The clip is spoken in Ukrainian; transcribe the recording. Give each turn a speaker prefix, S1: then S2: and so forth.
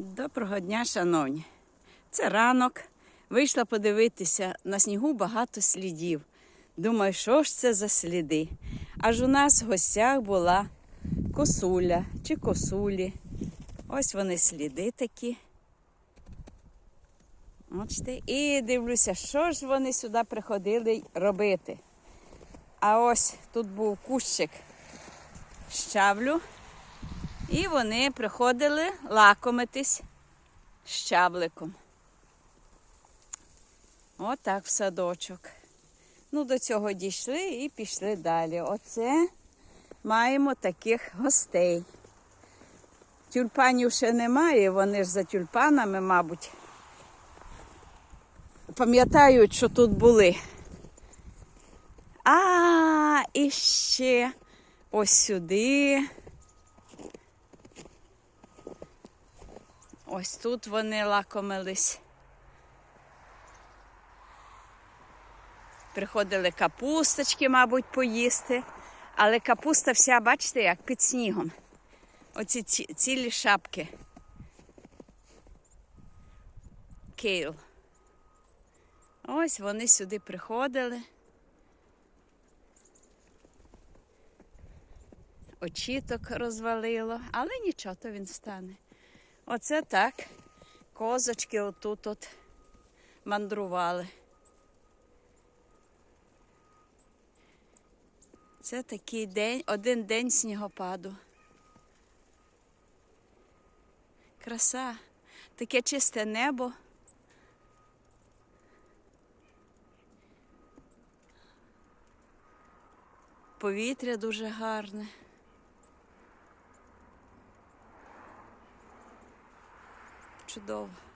S1: Доброго дня, шановні. Це ранок. Вийшла подивитися, на снігу багато слідів. Думаю, що ж це за сліди? Аж у нас в гостях була косуля чи косулі. Ось вони сліди такі. Бачите? І дивлюся, що ж вони сюди приходили робити. А ось тут був кущик щавлю. І вони приходили лакомитись щабликом. Отак в садочок. Ну, до цього дійшли і пішли далі. Оце маємо таких гостей. Тюльпанів ще немає, вони ж за тюльпанами, мабуть. Пам'ятають, що тут були. А, і ще ось сюди. Ось тут вони лакомились. Приходили капусточки, мабуть, поїсти. Але капуста вся, бачите, як під снігом. Оці ці, цілі шапки. Кейл. Ось вони сюди приходили. Очіток розвалило, але нічого, то він стане. Оце так. Козочки отут от мандрували. Це такий день, один день снігопаду. Краса, таке чисте небо. Повітря дуже гарне. Чудово.